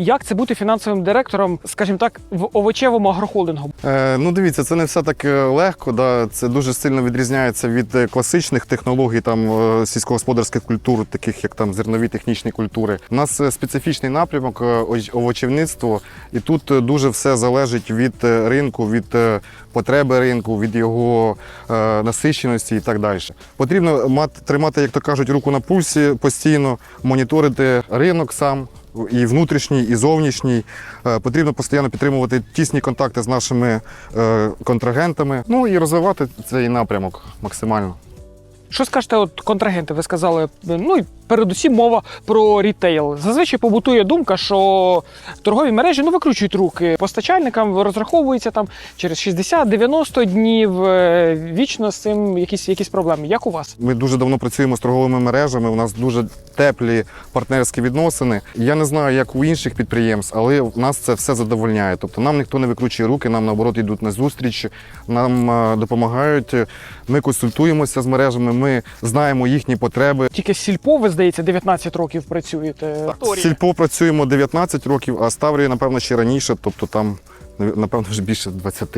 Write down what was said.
Як це бути фінансовим директором, скажімо так, в овочевому агрохолдингу? Е, ну, дивіться, це не все так е, легко. Да? Це дуже сильно відрізняється від е, класичних технологій там е, сільськогосподарських культур, таких як там зернові технічні культури. У нас специфічний напрямок овочівництво, і тут дуже все залежить від ринку, від потреби ринку, від його е, насиченості і так далі. Потрібно мати тримати, як то кажуть, руку на пульсі постійно, моніторити ринок сам. І внутрішній, і зовнішній. Е, Потрібно постійно підтримувати тісні контакти з нашими е, контрагентами, ну і розвивати цей напрямок максимально. Що скажете, от контрагенти? Ви сказали, ну і передусім мова про рітейл. Зазвичай побутує думка, що торгові мережі ну викручують руки постачальникам, розраховуються там через 60-90 днів. е, Вічно з цим якісь, якісь проблеми. Як у вас? Ми дуже давно працюємо з торговими мережами. У нас дуже теплі партнерські відносини. Я не знаю, як у інших підприємств, але в нас це все задовольняє. Тобто нам ніхто не викручує руки, нам наоборот йдуть на зустріч, нам е, допомагають. Ми консультуємося з мережами, ми знаємо їхні потреби. Тільки з сільпо, ви здається, 19 років працюєте. З Сільпо працюємо 19 років, а з напевно, ще раніше, тобто там, напевно, вже більше 20.